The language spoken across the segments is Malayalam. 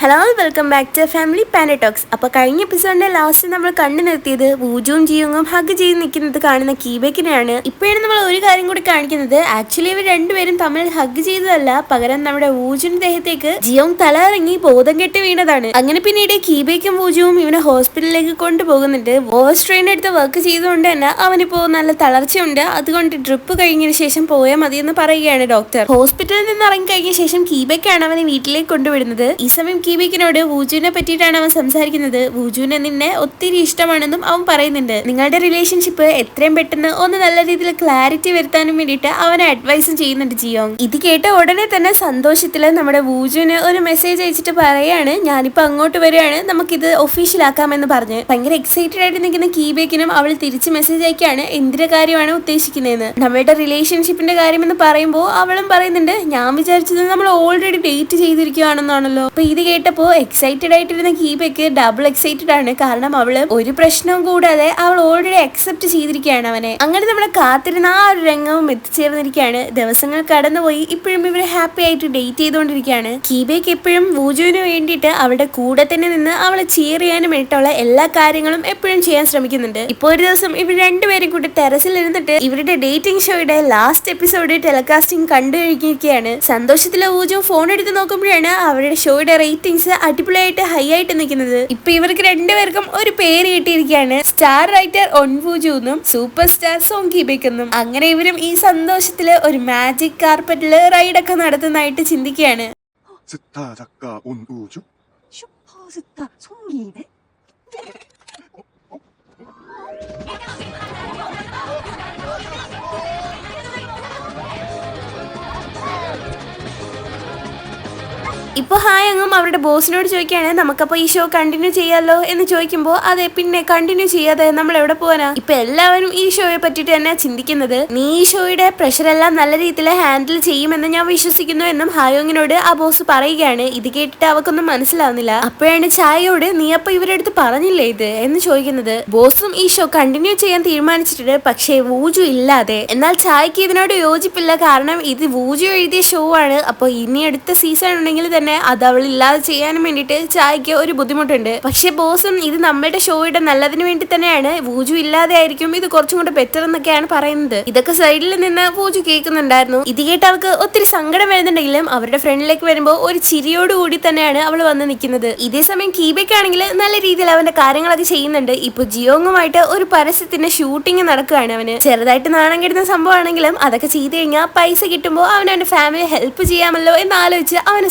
Hello welcome back to family പാനറ്റോക്സ് അപ്പോൾ കഴിഞ്ഞ എപ്പിസോഡിന്റെ ലാസ്റ്റ് നമ്മൾ കണ്ടു നിർത്തിയത് പൂജവും ജീവങ്ങും ഹഗ് ചെയ്ത് നിൽക്കുന്നത് കാണുന്ന കീബേക്കിനെയാണ്. ഇപ്പോഴാണ് നമ്മൾ ഒരു കാര്യം കൂടി കാണിക്കുന്നത്. ആക്ച്വലി ഇവർ രണ്ടുപേരും തമ്മിൽ ഹഗ് ചെയ്തതല്ല. പകരം നമ്മുടെ വൂജുവിന്റെ ദേഹത്തേക്ക് ജിയോങ് തല ഇറങ്ങി ബോധം കെട്ട് വീണതാണ്. അങ്ങനെ പിന്നീട് കീബേക്കും പൂജവും ഇവനെ ഹോസ്പിറ്റലിലേക്ക് കൊണ്ടുപോകുന്നുണ്ട്. ഓവർ സ്ട്രെയിൻ എടുത്ത് വർക്ക് ചെയ്തുകൊണ്ട് തന്നെ അവനിപ്പോ നല്ല തളർച്ചയുണ്ട്. അതുകൊണ്ട് ഡ്രിപ്പ് കഴിഞ്ഞതിന് ശേഷം പോയാൽ മതിയെന്ന് പറയുകയാണ് ഡോക്ടർ ഹോസ്പിറ്റലിൽ നിന്ന് ഇറങ്ങി കഴിഞ്ഞ ശേഷം കീബേക്കാണ് അവനെ വീട്ടിലേക്ക് കൊണ്ടുവിടുന്നത്. ഈ സമയം കീബയ്ക്കിനോട് വൂജുവിനെ പറ്റിയിട്ടാണ് അവൻ സംസാരിക്കുന്നത്. വൂജുവിനെ നിന്നെ ഒത്തിരി ഇഷ്ടമാണെന്നും അവൻ പറയുന്നുണ്ട്. നിങ്ങളുടെ റിലേഷൻഷിപ്പ് എത്രയും പെട്ടെന്ന് ഒന്ന് നല്ല രീതിയിൽ ക്ലാരിറ്റി വരുത്താനും വേണ്ടിയിട്ട് അവനെ അഡ്വൈസും ചെയ്യുന്നുണ്ട് ജിയോങ്. ഇത് കേട്ട ഉടനെ തന്നെ സന്തോഷത്തിൽ നമ്മുടെ വൂജുവിന് ഒരു മെസ്സേജ് അയച്ചിട്ട് പറയാണ് ഞാനിപ്പോ അങ്ങോട്ട് വരികയാണ് നമുക്കിത് ഒഫീഷ്യൽ ആക്കാമെന്ന് പറഞ്ഞ്. ഭയങ്കര എക്സൈറ്റഡ് ആയിട്ട് നിൽക്കുന്ന കീബേക്കിനും അവൾ തിരിച്ച് മെസ്സേജ് അയക്കാണ് എന്തിന്റെ കാര്യമാണ് ഉദ്ദേശിക്കുന്നതെന്ന്. നമ്മുടെ റിലേഷൻഷിപ്പിന്റെ കാര്യമെന്ന് പറയുമ്പോൾ അവളും പറയുന്നുണ്ട് ഞാൻ വിചാരിച്ചത് നമ്മൾ ഓൾറെഡി ഡേറ്റ് ചെയ്തിരിക്കുകയാണെന്നാണല്ലോ. അപ്പൊ ഇത് കേട്ടപ്പോ എക്സൈറ്റഡ് ആയിട്ടിരുന്ന കീബയ്ക്ക് ഡബിൾ എക്സൈറ്റഡ് ആണ്. കാരണം അവൾ ഒരു പ്രശ്നവും കൂടാതെ അവൾ ഓൾറെഡി അക്സെപ്റ്റ് ചെയ്തിരിക്കുകയാണ് അവനെ. അങ്ങനെ നമ്മളെ കാത്തിരുന്ന ആ ഒരു രംഗവും എത്തിച്ചേർന്നിരിക്കുകയാണ്. ദിവസങ്ങൾ കടന്നുപോയി. ഇപ്പോഴും ഇവർ ഹാപ്പി ആയിട്ട് ഡേറ്റ് ചെയ്തുകൊണ്ടിരിക്കുകയാണ്. കീബയ്ക്ക് എപ്പോഴും വൂജുവിന് വേണ്ടിയിട്ട് അവളുടെ കൂടെ തന്നെ നിന്ന് അവളെ ചെയർ ചെയ്യാനും വേണ്ടിയിട്ടുള്ള എല്ലാ കാര്യങ്ങളും എപ്പോഴും ചെയ്യാൻ ശ്രമിക്കുന്നുണ്ട്. ഇപ്പോൾ ഒരു ദിവസം ഇവർ രണ്ടുപേരും കൂടി ടെറസിൽ ഇരുന്നിട്ട് ഇവരുടെ ഡേറ്റിംഗ് ഷോയുടെ ലാസ്റ്റ് എപ്പിസോഡ് ടെലികാസ്റ്റിംഗ് കണ്ടു കഴിഞ്ഞിരിക്കുകയാണ്. സന്തോഷത്തിലെ ഊജു ഫോൺ എടുത്ത് നോക്കുമ്പോഴാണ് അവരുടെ ഷോയുടെ റേറ്റിംഗ്സ് അടിപൊളിയായിട്ട് ഹൈ ആയിട്ട് നിൽക്കുന്നത് ഇപ്പൊ ഇവർക്ക് രണ്ടുപേർക്കും ഒരു പേര് കിട്ടിയിരിക്കുകയാണ് സ്റ്റാർ റൈറ്റർ ഒൻവൂജു എന്നും സൂപ്പർ സ്റ്റാർ സോങ് കീബയ്ക്കെന്നും അങ്ങനെ ഇവരും ഈ സന്തോഷത്തില് ഒരു മാജിക് കാർപ്പറ്റില് റൈഡൊക്കെ നടത്തുന്നതായിട്ട് ചിന്തിക്കുകയാണ് 스타 작가 온우주? 슈퍼스타 송기네? ഇപ്പൊ ഹായ് അങ്ങും അവരുടെ ബോസിനോട് ചോദിക്കുകയാണ് നമുക്കപ്പോ ഈ ഷോ കണ്ടിന്യൂ ചെയ്യാലോ? എന്ന് ചോദിക്കുമ്പോൾ അതെ പിന്നെ കണ്ടിന്യൂ ചെയ്യാതെ നമ്മൾ എവിടെ പോകാനാ ഇപ്പൊ എല്ലാവരും ഈ ഷോയെ പറ്റിയിട്ട് തന്നെ ചിന്തിക്കുന്നത് നീ ഈ ഷോയുടെ പ്രഷർ എല്ലാം നല്ല രീതിയിൽ ഹാൻഡിൽ ചെയ്യുമെന്ന് ഞാൻ വിശ്വസിക്കുന്നു എന്നും ഹായോങ്ങിനോട് ആ ബോസ് പറയുകയാണ്. ഇത് കേട്ടിട്ട് അവക്കൊന്നും മനസ്സിലാവുന്നില്ല. അപ്പോഴാണ് ചായയോട് നീ അപ്പൊ ഇവരുടെ അടുത്ത് പറഞ്ഞില്ലേ ഇത്? എന്ന് ചോദിക്കുന്നത്. ബോസും ഈ ഷോ കണ്ടിന്യൂ ചെയ്യാൻ തീരുമാനിച്ചിട്ടുണ്ട് പക്ഷേ വൂജു ഇല്ലാതെ. എന്നാൽ ചായക്ക് ഇതിനോട് യോജിപ്പില്ല. കാരണം ഇത് വൂജു എഴുതിയ ഷോ ആണ്. അപ്പോൾ ഇനി അടുത്ത സീസൺ ഉണ്ടെങ്കിൽ തന്നെ അത് അവൾ ഇല്ലാതെ ചെയ്യാനും വേണ്ടിയിട്ട് ചായക്ക് ഒരു ബുദ്ധിമുട്ടുണ്ട്. പക്ഷേ ബോസും ഇത് നമ്മുടെ ഷോയുടെ നല്ലതിന് വേണ്ടി തന്നെയാണ്. വൂജു ഇല്ലാതെ ആയിരിക്കും ഇത് കുറച്ചും കൂടെ ബെറ്റർ എന്നൊക്കെയാണ് പറയുന്നത്. ഇതൊക്കെ സൈഡിൽ നിന്ന് വൂജു കേൾക്കുന്നുണ്ടായിരുന്നു. ഇത് കേട്ട് അവൾക്ക് ഒത്തിരി സങ്കടം വരുന്നുണ്ടെങ്കിലും അവരുടെ ഫ്രണ്ടിലേക്ക് വരുമ്പോൾ ഒരു ചിരിയോടുകൂടി തന്നെയാണ് അവൾ വന്ന് നിൽക്കുന്നത്. ഇതേ സമയം കീബയ്ക്കാണെങ്കിൽ നല്ല രീതിയിൽ അവന്റെ കാര്യങ്ങളൊക്കെ ചെയ്യുന്നുണ്ട്. ഇപ്പൊ ജിയോങ്ങുമായിട്ട് ഒരു പരസ്യത്തിന്റെ ഷൂട്ടിംഗ് നടക്കുകയാണ് അവന്. ചെറുതായിട്ട് നാണം കെടുന്ന സംഭവമാണെങ്കിലും അതൊക്കെ ചെയ്തു കഴിഞ്ഞാൽ പൈസ കിട്ടുമ്പോൾ അവൻ അവന്റെ ഫാമിലി ഹെൽപ്പ് ചെയ്യാമല്ലോ എന്ന് ആലോചിച്ച് അവന്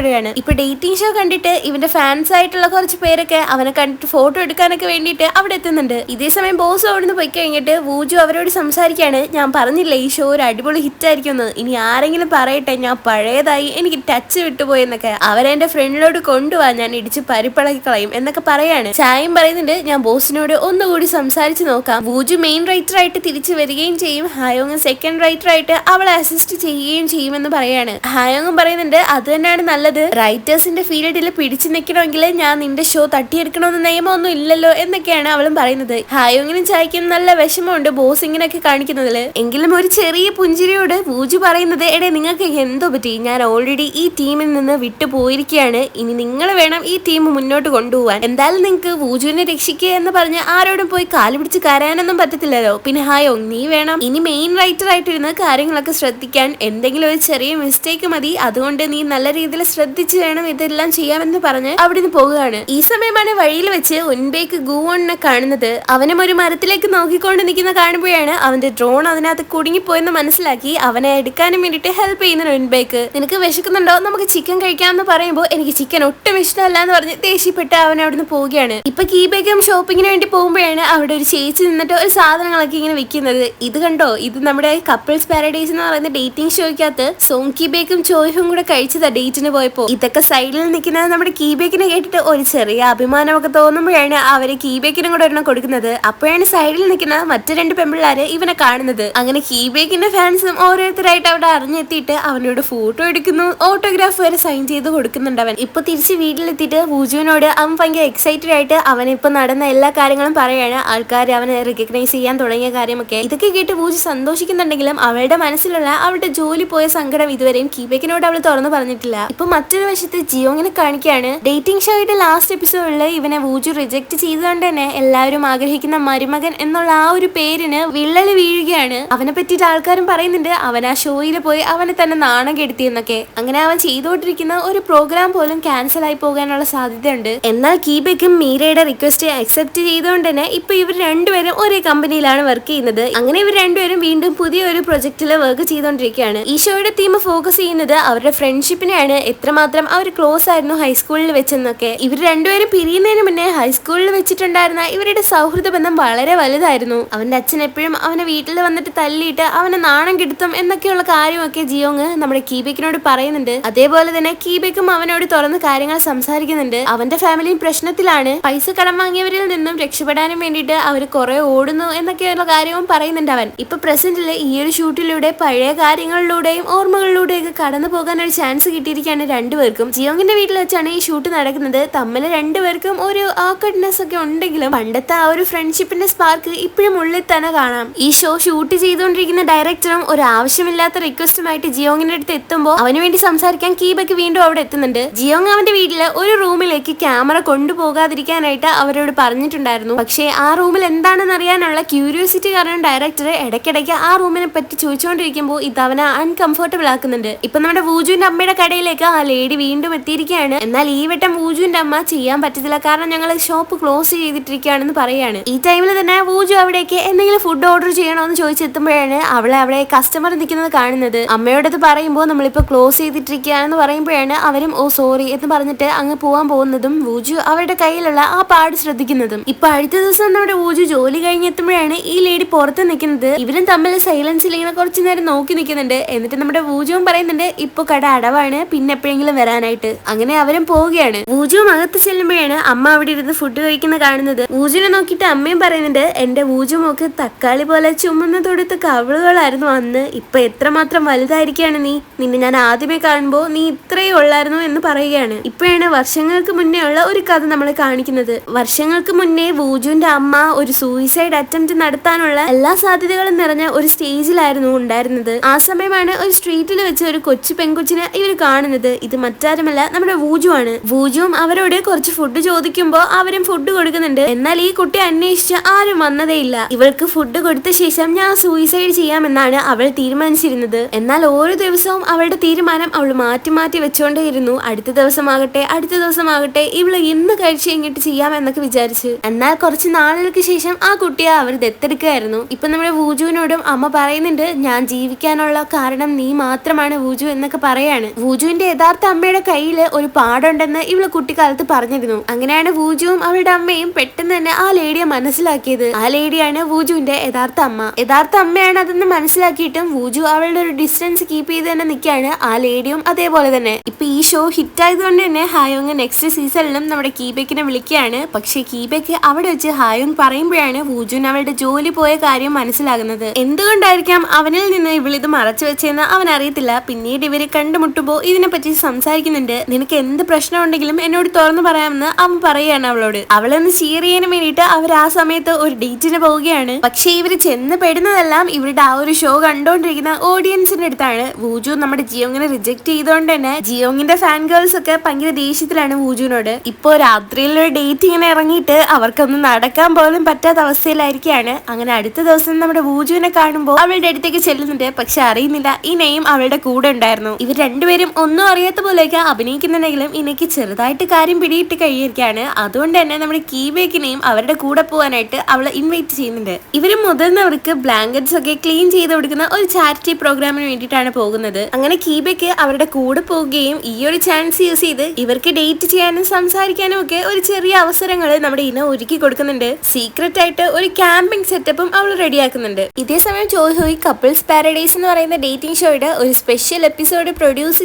സന്തോഷപ്പെടുകയാണ് ഇപ്പൊ ഡേറ്റിംഗ് ഷോ കണ്ടിട്ട് ഇവന്റെ ഫാൻസ് ആയിട്ടുള്ള കുറച്ച് പേരൊക്കെ അവനെ കണ്ടിട്ട് ഫോട്ടോ എടുക്കാനൊക്കെ വേണ്ടിട്ട് അവിടെ എത്തുന്നുണ്ട്. ഇതേ സമയം ബോസ് അവിടുന്ന് പോയി കഴിഞ്ഞിട്ട് വൂജു അവരോട് സംസാരിക്കാണ് ഞാൻ പറഞ്ഞില്ല ഈ ഷോ ഒരു അടിപൊളി ഹിറ്റ് ആയിരിക്കും എന്ന്. ഇനി ആരെങ്കിലും പറയട്ടെ ഞാൻ പഴയതായി എനിക്ക് ടച്ച് വിട്ടുപോയെന്നൊക്കെ അവരെന്റെ ഫ്രണ്ടിനോട് കൊണ്ടുപോവാ ഞാൻ ഇടിച്ച് പരിപ്പളക്കി കളയും എന്നൊക്കെ പറയാണ്. ചായം പറയുന്നുണ്ട് ഞാൻ ബോസിനോട് ഒന്നുകൂടി സംസാരിച്ചു നോക്കാം. വൂജു മെയിൻ റൈറ്റർ ആയിട്ട് തിരിച്ചു വരികയും ചെയ്യും. ഹായോങ് സെക്കൻഡ് റൈറ്റർ ആയിട്ട് അവളെ അസിസ്റ്റ് ചെയ്യുകയും ചെയ്യുമെന്ന് പറയാണ്. ഹായോങ് പറയുന്നുണ്ട് അത് തന്നെയാണ് നല്ലത്. റൈറ്റേഴ്സിന്റെ ഫീൽഡിൽ പിടിച്ചു നിൽക്കണമെങ്കിൽ ഞാൻ നിന്റെ ഷോ തട്ടിയെടുക്കണമെന്ന് നിയമമൊന്നും ഇല്ലല്ലോ എന്നൊക്കെയാണ് അവളും പറയുന്നത്. ഹായോങ്ങിനും ചായക്കും നല്ല വിഷമമുണ്ട് ബോസ് ഇങ്ങനെയൊക്കെ കാണിക്കുന്നതിൽ. എങ്കിലും ഒരു ചെറിയ പുഞ്ചിരിയോട് പൂജു പറയുന്നത് എടേ നിങ്ങൾക്ക് എന്തോ പറ്റി? ഞാൻ ഓൾറെഡി ഈ ടീമിൽ നിന്ന് വിട്ടുപോയിരിക്കുകയാണ് ഇനി നിങ്ങൾ വേണം ഈ ടീം മുന്നോട്ട് കൊണ്ടുപോകാൻ എന്തായാലും നിങ്ങൾക്ക് പൂജുവിനെ രക്ഷിക്കുക എന്ന് പറഞ്ഞ് ആരോടും പോയി കാൽ പിടിച്ച് കരയാനൊന്നും പറ്റത്തില്ലല്ലോ. പിന്നെ ഹായോ നീ വേണം ഇനി മെയിൻ റൈറ്റർ ആയിട്ടിരുന്ന് കാര്യങ്ങളൊക്കെ ശ്രദ്ധിക്കാൻ. എന്തെങ്കിലും ഒരു ചെറിയ മിസ്റ്റേക്ക് മതി. അതുകൊണ്ട് നീ നല്ല രീതിയിൽ ശ്രദ്ധിച്ച് വേണം ഇതെല്ലാം ചെയ്യാമെന്ന് പറഞ്ഞ് അവിടുന്ന് പോവുകയാണ്. ഈ സമയമാണ് വഴിയിൽ വെച്ച് ഉൻബേക്ക് ഗൂവോണിനെ കാണുന്നത്. അവനും ഒരു മരത്തിലേക്ക് നോക്കിക്കൊണ്ട് നിൽക്കുന്ന കാണുമ്പോഴാണ് അവന്റെ ഡ്രോൺ അതിനകത്ത് കുടുങ്ങിപ്പോയെന്ന് മനസ്സിലാക്കി അവനെ എടുക്കാനും വേണ്ടിയിട്ട് ഹെൽപ്പ് ചെയ്യുന്ന ഉൻബേക്ക് നിനക്ക് വിശക്കുന്നുണ്ടോ? നമുക്ക് ചിക്കൻ കഴിക്കാമെന്ന് പറയുമ്പോൾ എനിക്ക് ചിക്കൻ ഒട്ടും ഇഷ്ടമല്ല എന്ന് പറഞ്ഞ് ദേഷ്യപ്പെട്ട് അവൻ അവിടുന്ന് പോവുകയാണ്. ഇപ്പൊ കീബേക്കും ഷോപ്പിങ്ങിന് വേണ്ടി പോകുമ്പോഴാണ് അവിടെ ഒരു ചേച്ചി നിന്നിട്ട് ഒരു സാധനങ്ങളൊക്കെ ഇങ്ങനെ വിൽക്കുന്നത്. ഇത് കണ്ടോ? ഇത് നമ്മുടെ കപ്പിൾസ് പാരഡൈസ് എന്ന് പറയുന്ന ഡേറ്റിംഗ് ഷോയ്ക്കകത്ത് സോങ് കീബേക്കും ചോയ്ഹും കൂടെ കഴിച്ചതാ ഡേറ്റിന് പോയപ്പോ ഇതൊക്കെ സൈഡിൽ നിൽക്കുന്ന നമ്മുടെ കീബേക്കിനെ കേട്ടിട്ട് ഒരു ചെറിയ അഭിമാനമൊക്കെ തോന്നുമ്പോഴാണ് അവർ കീബേക്കിനും കൂടെ ഒരെണ്ണം കൊടുക്കുന്നത്. അപ്പോഴാണ് സൈഡിൽ നിൽക്കുന്ന മറ്റു രണ്ട് പെമ്പിള്ളാര് ഇവനെ കാണുന്നത്. അങ്ങനെ കീബേക്കിന്റെ ഫാൻസും ഓരോരുത്തരായിട്ട് അവിടെ അറിഞ്ഞെത്തിയിട്ട് അവനോട് ഫോട്ടോ എടുക്കുന്നു. ഓട്ടോഗ്രാഫ് വരെ സൈൻ ചെയ്ത് കൊടുക്കുന്നുണ്ട് അവൻ. ഇപ്പൊ തിരിച്ച് വീട്ടിലെത്തിയിട്ട് ഭൂജുവിനോട് അവൻ ഭയങ്കര എക്സൈറ്റഡ് ആയിട്ട് അവൻ ഇപ്പൊ നടന്ന എല്ലാ കാര്യങ്ങളും പറയാണ്. ആൾക്കാർ അവനെ റെക്കഗ്നൈസ് ചെയ്യാൻ തുടങ്ങിയ കാര്യമൊക്കെ. ഇതൊക്കെ കേട്ട് വൂജു സന്തോഷിക്കുന്നുണ്ടെങ്കിലും അവളുടെ മനസ്സിലുള്ള അവളുടെ ജോലി പോയ സങ്കടം ഇതുവരെയും കീബേക്കിനോട് അവൾ തുറന്നു പറഞ്ഞിട്ടില്ല. ഇപ്പൊ മറ്റൊരു വശത്ത് ജിയോങ്ങിനെ കാണിക്കുകയാണ്. ഡേറ്റിംഗ് ഷോയുടെ ലാസ്റ്റ് എപ്പിസോഡിൽ ഇവനെ വൂജു റിജക്ട് ചെയ്തുകൊണ്ട് തന്നെ എല്ലാവരും ആഗ്രഹിക്കുന്ന മരുമകൻ എന്നുള്ള ആ ഒരു പേരിന് വിള്ളൽ വീഴുകയാണ്. അവനെ പറ്റിയിട്ട് ആൾക്കാരും പറയുന്നുണ്ട് അവൻ ആ ഷോയിൽ പോയി അവനെ തന്നെ നാണം കെടുത്തിയെന്നൊക്കെ. അങ്ങനെ അവൻ ചെയ്തുകൊണ്ടിരിക്കുന്ന ഒരു പ്രോഗ്രാം പോലും ക്യാൻസൽ ആയി പോകാനുള്ള സാധ്യതയുണ്ട്. എന്നാൽ കീബക്കും മീരയുടെ റിക്വസ്റ്റ് അക്സെപ്റ്റ് ചെയ്തുകൊണ്ട് തന്നെ ഇപ്പൊ ഇവർ രണ്ടുപേരും ഒരേ കമ്പനിയിലാണ് വർക്ക് ചെയ്യുന്നത്. അങ്ങനെ ഇവർ രണ്ടുപേരും വീണ്ടും പുതിയ ഒരു പ്രൊജക്റ്റിൽ വർക്ക് ചെയ്തുകൊണ്ടിരിക്കുകയാണ്. ഈ ഷോയുടെ തീം ഫോക്കസ് ചെയ്യുന്നത് അവരുടെ ഫ്രണ്ട്ഷിപ്പിനെയാണ് എത്രമാത്രം അവർ ക്ലോസ് ആയിരുന്നു ഹൈസ്കൂളിൽ വെച്ചെന്നൊക്കെ. ഇവർ രണ്ടുപേരും പിരിയുന്നതിന് മുന്നേ ഹൈസ്കൂളിൽ വെച്ചിട്ടുണ്ടായിരുന്ന ഇവരുടെ സൗഹൃദ ബന്ധം വളരെ വലുതായിരുന്നു. അവന്റെ അച്ഛൻ എപ്പോഴും അവനെ വീട്ടിൽ വന്നിട്ട് തല്ലിയിട്ട് അവനെ നാണം കിട്ടും എന്നൊക്കെയുള്ള കാര്യമൊക്കെ ജിയോങ് നമ്മുടെ കീബേക്കിനോട് പറയുന്നുണ്ട്. അതേപോലെ തന്നെ കീബേക്കും അവനോട് തുറന്ന് കാര്യങ്ങൾ സംസാരിക്കുന്നുണ്ട്. അവന്റെ ഫാമിലിയും പ്രശ്നത്തിലാണ്. പൈസ കടം വാങ്ങിയവരിൽ നിന്നും രക്ഷപ്പെടാനും വേണ്ടിയിട്ട് അവർ കുറെ ഓടുന്നു എന്നൊക്കെയുള്ള കാര്യവും പറയുന്നുണ്ട് അവൻ. ഇപ്പൊ പ്രസന്റിൽ ഈ ഒരു ഷൂട്ടിലൂടെ പഴയ കാര്യങ്ങളിലൂടെയും ഓർമ്മകളിലൂടെയൊക്കെ കടന്നു പോകാൻ ഒരു ചാൻസ് കിട്ടിയിരിക്കുകയാണ് രണ്ടുപേർക്കും ജിയോങ്ങിന്റെ വീട്ടിൽ വെച്ചാണ് ഈ ഷൂട്ട് നടക്കുന്നത്. തമ്മിൽ രണ്ടുപേർക്കും ഒരു ആക്കഡ്നെസ് ഒക്കെ ഉണ്ടെങ്കിലും പണ്ടത്തെ ആ ഒരു ഫ്രണ്ട്ഷിപ്പിന്റെ സ്പാർക്ക് ഇപ്പോഴും ഉള്ളിൽ തന്നെ കാണാം. ഈ ഷോ ഷൂട്ട് ചെയ്തുകൊണ്ടിരിക്കുന്ന ഡയറക്ടറും ഒരു ആവശ്യമില്ലാത്ത റിക്വസ്റ്റുമായിട്ട് ജിയോങ്ങിന്റെ അടുത്ത് എത്തുമ്പോൾ അവന് വേണ്ടി സംസാരിക്കാൻ കീബക്ക് വീണ്ടും അവിടെ എത്തുന്നുണ്ട്. ജിയോങ് അവന്റെ വീട്ടിൽ ഒരു റൂമിലേക്ക് ക്യാമറ കൊണ്ടുപോകാതിരിക്കാനായിട്ട് അവരോട് പറഞ്ഞിട്ടുണ്ടായിരുന്നു. പക്ഷേ ആ റൂമിൽ എന്താണെന്ന് അറിയാനുള്ള ക്യൂരിയോസിറ്റി കാരണം ഡയറക്ടർ ഇടയ്ക്കിടയ്ക്ക് ആ റൂമിനെ പറ്റി ചോദിച്ചുകൊണ്ടിരിക്കുമ്പോൾ ഇത് അവനെ അൺകംഫർട്ടബിൾ ആക്കുന്നുണ്ട്. ഇപ്പൊ നമ്മുടെ വൂജുവിന്റെ അമ്മയുടെ കടയിലേക്ക് ആ ലേഡി വീണ്ടും എത്തിയിരിക്കുകയാണ്. എന്നാൽ ഈ വട്ടം വൂജുവിന്റെ അമ്മ ചെയ്യാൻ പറ്റത്തില്ല. കാരണം ഞങ്ങൾ ഷോപ്പ് ക്ലോസ് ചെയ്തിട്ടിരിക്കുകയാണെന്ന് പറയാണ് ഈ ടൈമിൽ തന്നെ വൂജു അവിടേക്ക് എന്തെങ്കിലും ഫുഡ് ഓർഡർ ചെയ്യണമെന്ന് ചോദിച്ചെത്തുമ്പോഴാണ് അവളെ അവിടെ കസ്റ്റമർ നിൽക്കുന്നത് കാണുന്നത്. അമ്മയോടത് പറയുമ്പോൾ നമ്മളിപ്പോ ക്ലോസ് ചെയ്തിട്ടിരിക്കുകയാണെന്ന് പറയുമ്പോഴാണ് അവരും ഓ സോറി എന്ന് പറഞ്ഞിട്ട് അങ്ങ് പോകാൻ പോകുന്നതും വൂജു അവരുടെ കയ്യിലുള്ള ആ പാട് ശ്രദ്ധിക്കുന്നതും. ഇപ്പൊ അടുത്ത ദിവസം നമ്മുടെ വൂജു ജോലി കഴിഞ്ഞെത്തുമ്പോഴാണ് ഈ ലേഡി പുറത്ത് നിൽക്കുന്നത്. ഇവരും തമ്മിൽ സൈലൻസിൽ ഇങ്ങനെ കുറച്ചു നേരം നോക്കി നിൽക്കുന്നുണ്ട്. എന്നിട്ട് നമ്മുടെ വൂജുവും പറയുന്നുണ്ട് ഇപ്പൊ കട അടവാണ്. പിന്നെ എപ്പോഴെങ്കിലും വരാനായിട്ട്. അങ്ങനെ അവരും പോവുകയാണ്. ഊജുവും അകത്ത് ചെല്ലുമ്പോഴാണ് അമ്മ അവിടെ ഇരുന്ന് ഫുഡ് കഴിക്കുന്ന കാണുന്നത്. ഊജുനെ നോക്കിയിട്ട് അമ്മയും പറയുന്നുണ്ട് എന്റെ മോക്ക് തക്കാളി പോലെ ചുമന്ന തൊടുത്ത് കവിളുകളായിരുന്നു അന്ന്. ഇപ്പൊ എത്രമാത്രം വലുതായിരിക്കാണ് നീ? നിന്നെ ഞാൻ ആദ്യമേ കാണുമ്പോ നീ ഇത്രയേ ഉള്ളായിരുന്നു എന്ന് പറയുകയാണ്. ഇപ്പോഴാണ് വർഷങ്ങൾക്ക് മുന്നേ ഉള്ള ഒരു കഥ നമ്മളെ കാണിക്കുന്നത്. വർഷങ്ങൾക്ക് മുന്നേ വൂജുവിന്റെ അമ്മ ഒരു സൂയിസൈഡ് അറ്റംപ്റ്റ് നടത്താനുള്ള എല്ലാ സാധ്യതകളും നിറഞ്ഞ ഒരു സ്റ്റേജിലായിരുന്നു ഉണ്ടായിരുന്നത്. ആ സമയമാണ് ഒരു സ്ട്രീറ്റിൽ വെച്ച് ഒരു കൊച്ചു പെൺകൊച്ചിനെ ഇവർ കാണുന്നത്. ഇത് മറ്റാരുമല്ല നമ്മുടെ വൂജു ആണ്. വൂജുവും അവരോട് കുറച്ച് ഫുഡ് ചോദിക്കുമ്പോൾ അവരും ഫുഡ് കൊടുക്കുന്നുണ്ട്. എന്നാൽ ഈ കുട്ടി അന്വേഷിച്ച് ആരും വന്നതേയില്ല ഇവൾക്ക് ഫുഡ് കൊടുത്ത ശേഷം ഞാൻ സൂയിസൈഡ് ചെയ്യാമെന്നാണ് അവൾ തീരുമാനിച്ചിരുന്നത്. എന്നാൽ ഓരോ ദിവസവും അവളുടെ തീരുമാനം അവൾ മാറ്റി മാറ്റി വെച്ചുകൊണ്ടേയിരുന്നു അടുത്ത ദിവസമാകട്ടെ അടുത്ത ദിവസമാകട്ടെ ഇവൾ ഇന്ന് കഴിച്ച് ഇങ്ങോട്ട് ചെയ്യാമെന്നൊക്കെ വിചാരിച്ച്. എന്നാൽ കുറച്ച് നാളുകൾക്ക് ശേഷം ആ കുട്ടിയെ അവർ ദത്തെടുക്കുകയായിരുന്നു. ഇപ്പൊ നമ്മുടെ വൂജുവിനോടും അമ്മ പറയുന്നുണ്ട് ഞാൻ ജീവിക്കാനുള്ള കാരണം നീ മാത്രമാണ് വൂജു എന്നൊക്കെ പറയാണ്. വൂജുവിന്റെ യഥാർത്ഥ അമ്മയുടെ കയ്യിൽ ഒരു പാടുണ്ടെന്ന് ഇവൾ കുട്ടിക്കാലത്ത് പറഞ്ഞിരുന്നു. അങ്ങനെയാണ് വൂജുവും അവളുടെ അമ്മയും പെട്ടെന്ന് തന്നെ ആ ലേഡിയെ മനസ്സിലാക്കിയത്. ആ ലേഡിയാണ് വൂജുവിന്റെ യഥാർത്ഥ അമ്മ. യഥാർത്ഥ അമ്മയാണ് അതെന്ന് മനസ്സിലാക്കിയിട്ടും വൂജു അവളുടെ ഒരു ഡിസ്റ്റൻസ് കീപ്പ് ചെയ്ത് തന്നെ നിൽക്കുകയാണ് ആ ലേഡിയും അതേപോലെ തന്നെ. ഇപ്പൊ ഈ ഷോ ഹിറ്റ് ആയതുകൊണ്ട് തന്നെ ഹായോങ് നെക്സ്റ്റ് സീസണിലും നമ്മുടെ കീബേക്കിനെ വിളിക്കുകയാണ്. പക്ഷേ കീബെക്ക് അവിടെ വെച്ച് ഹായോങ് പറയുമ്പോഴാണ് വൂജുവിന് അവളുടെ ജോലി പോയ കാര്യം മനസ്സിലാകുന്നത്. എന്തുകൊണ്ടായിരിക്കാം അവനിൽ നിന്ന് ഇവളിത് മറച്ചു വെച്ചെന്ന് അവൻ അറിയത്തില്ല പിന്നീട് ഇവർ കണ്ടുമുട്ടുമ്പോൾ ഇതിനെപ്പറ്റി സംസാരിക്കുന്നുണ്ട്. നിനക്ക് എന്ത് പ്രശ്നം ഉണ്ടെങ്കിലും എന്നോട് തുറന്നു പറയാമെന്ന് അമ്മ പറയുകയാണ് അവളോട്. അവളൊന്ന് ചെയ്യാൻ വേണ്ടിയിട്ട് അവർ ആ സമയത്ത് ഒരു ഡേറ്റിന് പോവുകയാണ്. പക്ഷേ ഇവർ ചെന്ന് പെടുന്നതെല്ലാം ഇവരുടെ ആ ഒരു ഷോ കണ്ടോണ്ടിരിക്കുന്ന ഓഡിയൻസിന്റെ അടുത്താണ്. വൂജു നമ്മുടെ ജിയോങ്ങിനെ റിജക്ട് ചെയ്തുകൊണ്ട് തന്നെ ജിയോങ്ങിന്റെ ഫാൻ ഗേൾസ് ഒക്കെ ഭയങ്കര ദേഷ്യത്തിലാണ് വൂജുവിനോട്. ഇപ്പോ രാത്രിയിലൊരു ഡേറ്റ് ഇങ്ങനെ ഇറങ്ങിയിട്ട് അവർക്കൊന്നും നടക്കാൻ പോലും പറ്റാത്ത അവസ്ഥയിലായിരിക്കാണ് അങ്ങനെ അടുത്ത ദിവസം നമ്മുടെ വൂജുവിനെ കാണുമ്പോൾ അവളുടെ അടുത്തേക്ക് ചെല്ലുന്നുണ്ട്. പക്ഷെ അറിയുന്നില്ല. ഈ നെയ്യും അവളുടെ കൂടെ ഉണ്ടായിരുന്നു. ഇവർ രണ്ടുപേരും ഒന്നും അറിയാത്ത പോലെയൊക്കെ അഭിനയിക്കുന്നുണ്ടെങ്കിലും ഇനയ്ക്ക് ചെറുതായിട്ട് കാര്യം പിടിയിട്ട് കഴിയിരിക്കുകയാണ്. അതുകൊണ്ട് തന്നെ നമ്മുടെ കീബേക്കിനെയും അവരുടെ കൂടെ പോകാനായിട്ട് അവളെ ഇൻവൈറ്റ് ചെയ്യുന്നുണ്ട്. ഇവർ മുതിർന്നവർക്ക് ബ്ലാങ്കറ്റ്സ് ഒക്കെ ക്ലീൻ ചെയ്ത് കൊടുക്കുന്ന ഒരു ചാരിറ്റി പ്രോഗ്രാമിന് വേണ്ടിയിട്ടാണ് പോകുന്നത്. അങ്ങനെ കീബയ്ക്ക് അവരുടെ കൂടെ പോവുകയും ഈ ഒരു ചാൻസ് യൂസ് ചെയ്ത് ഇവർക്ക് ഡേറ്റ് ചെയ്യാനും സംസാരിക്കാനും ഒക്കെ ഒരു ചെറിയ അവസരങ്ങൾ നമ്മുടെ ഇന ഒരുക്കി കൊടുക്കുന്നുണ്ട്. സീക്രട്ട് ആയിട്ട് ഒരു ക്യാമ്പിംഗ് സെറ്റപ്പും അവൾ റെഡിയാക്കുന്നുണ്ട് ഇതേ സമയം ചോദിച്ചു കപ്പിൾസ് പാരഡൈസ് എന്ന് പറയുന്ന ഡേറ്റിംഗ് ഷോയുടെ ഒരു സ്പെഷ്യൽ എപ്പിസോഡ് പ്രൊഡ്യൂസ്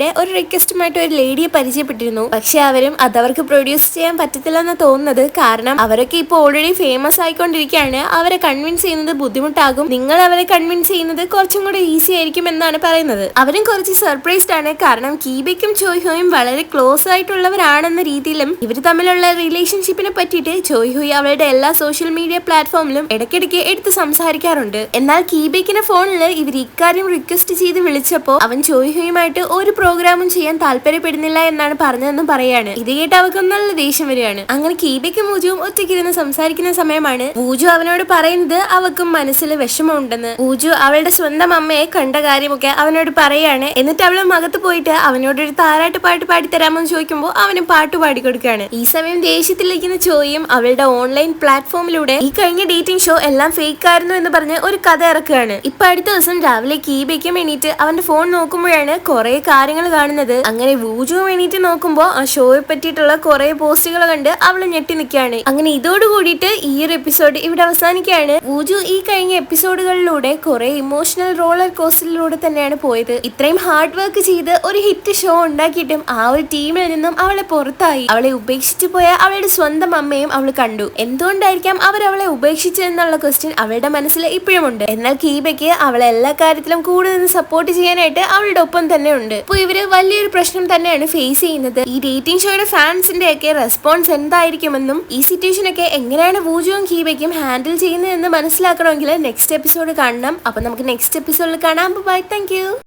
ചെയ്യുന്നതിന്റെ ഒരു റിക്വസ്റ്റുമായിട്ട് ഒരു ലേഡിയെ പരിചയപ്പെട്ടിരുന്നു. പക്ഷെ അവരും അത് അവർക്ക് പ്രൊഡ്യൂസ് ചെയ്യാൻ പറ്റത്തില്ലെന്ന് തോന്നുന്നത്. കാരണം അവരൊക്കെ ഇപ്പോൾ ഓൾറെഡി ഫേമസ് ആയിക്കൊണ്ടിരിക്കുകയാണ്. അവരെ കൺവിൻസ് ചെയ്യുന്നത് ബുദ്ധിമുട്ടാകും. നിങ്ങൾ അവരെ കൺവിൻസ് ചെയ്യുന്നത് കുറച്ചും കൂടെ ഈസി ആയിരിക്കും എന്നാണ് പറയുന്നത്. അവരും കുറച്ച് സർപ്രൈസ്ഡ് ആണ്. കാരണം കീബയ്ക്കും ചോയ്ഹോയും വളരെ ക്ലോസ് ആയിട്ടുള്ളവരാണെന്ന രീതിയിലും ഇവർ തമ്മിലുള്ള റിലേഷൻഷിപ്പിനെ പറ്റിയിട്ട് ചോയ്ഹോയ് അവരുടെ എല്ലാ സോഷ്യൽ മീഡിയ പ്ലാറ്റ്ഫോമിലും ഇടയ്ക്കിടയ്ക്ക് എടുത്ത് സംസാരിക്കാറുണ്ട്. എന്നാൽ കീബയ്ക്കിന്റെ ഫോണിൽ ഇവർ ഇക്കാര്യം റിക്വസ്റ്റ് ചെയ്ത് വിളിച്ചപ്പോൾ അവൻ ചോയ്ഹോയുമായിട്ട് ഒരു പ്രോഗ്രാമും ചെയ്യാൻ താല്പര്യപ്പെടുന്നില്ല എന്നാണ് പറഞ്ഞതെന്നും പറയാണ് ഇത് കേട്ട് അവൾക്ക് നല്ല ദേഷ്യം വരികയാണ്. അങ്ങനെ കീബയ്ക്കും മൂജുവും ഒറ്റയ്ക്കിരുന്ന് സംസാരിക്കുന്ന സമയമാണ് പൂജു അവനോട് പറയുന്നത് അവൾക്കും മനസ്സിൽ വിഷമമുണ്ടെന്ന്. പൂജു അവളുടെ സ്വന്തം അമ്മയെ കണ്ട കാര്യമൊക്കെ അവനോട് പറയാണ് എന്നിട്ട് അവളെ മകത്ത് പോയിട്ട് അവനോട് ഒരു താരാട്ട് പാട്ട് പാടിത്തരാമോ എന്ന് ചോദിക്കുമ്പോൾ അവന് പാട്ട് പാടിക്കൊടുക്കുകയാണ്. ഈ സമയം ദേഷ്യത്തിലിരിക്കുന്ന ചോയും അവളുടെ ഓൺലൈൻ പ്ലാറ്റ്ഫോമിലൂടെ ഈ കഴിഞ്ഞ ഡേറ്റിംഗ് ഷോ എല്ലാം ഫേക്ക് ആയിരുന്നു എന്ന് പറഞ്ഞ് ഒരു കഥ ഇറക്കുകയാണ്. ഇപ്പൊ അടുത്ത ദിവസം രാവിലെ കീബയ്ക്കും എണീറ്റ് അവന്റെ ഫോൺ നോക്കുമ്പോഴാണ് കുറെ കാര്യങ്ങൾ കാണുന്നത്. അങ്ങനെ വൂജുവും എണീറ്റ് നോക്കുമ്പോൾ ആ ഷോയെ പറ്റിയിട്ടുള്ള കുറെ പോസ്റ്റുകൾ കണ്ട് അവൾ ഞെട്ടി നിൽക്കുകയാണ്. അങ്ങനെ ഇതോട് കൂടിയിട്ട് ഈ ഒരു എപ്പിസോഡ് ഇവിടെ അവസാനിക്കുകയാണ്. വൂജു ഈ കഴിഞ്ഞ എപ്പിസോഡുകളിലൂടെ കുറെ ഇമോഷണൽ റോളർ കോസ്റ്റിലൂടെ തന്നെയാണ് പോയത്. ഇത്രയും ഹാർഡ് വർക്ക് ചെയ്ത് ഒരു ഹിറ്റ് ഷോ ഉണ്ടാക്കിയിട്ടും ആ ഒരു ടീമിൽ നിന്നും അവളെ പുറത്തായി. അവളെ ഉപേക്ഷിച്ചു പോയ അവളുടെ സ്വന്തം അമ്മയും അവൾ കണ്ടു. എന്തുകൊണ്ടായിരിക്കാം അവർ അവളെ ഉപേക്ഷിച്ചു എന്നുള്ള ക്വസ്റ്റ്യൻ അവളുടെ മനസ്സിൽ ഇപ്പോഴും ഉണ്ട്. എന്നാൽ കീബയ്ക്ക് അവളെ എല്ലാ കാര്യത്തിലും കൂടുതൽ സപ്പോർട്ട് ചെയ്യാനായിട്ട് അവളുടെ ഒപ്പം തന്നെ ഉണ്ട്. അപ്പൊ ഇവർ വലിയൊരു പ്രശ്നം തന്നെയാണ് ഫേസ് ചെയ്യുന്നത്. ഈ ഡേറ്റിംഗ് ഷോയുടെ ഫാൻസിന്റെ ഒക്കെ റെസ്പോൺസ് എന്തായിരിക്കുമെന്നും ഈ സിറ്റുവേഷൻ ഒക്കെ എങ്ങനെയാണ് വൂജുവും കീബയ്ക്കും ഹാൻഡിൽ ചെയ്യുന്നതെന്ന് മനസ്സിലാക്കണമെങ്കിൽ നെക്സ്റ്റ് എപ്പിസോഡ് കാണണം. അപ്പൊ നമുക്ക് നെക്സ്റ്റ് എപ്പിസോഡിൽ കാണാം. Bye thank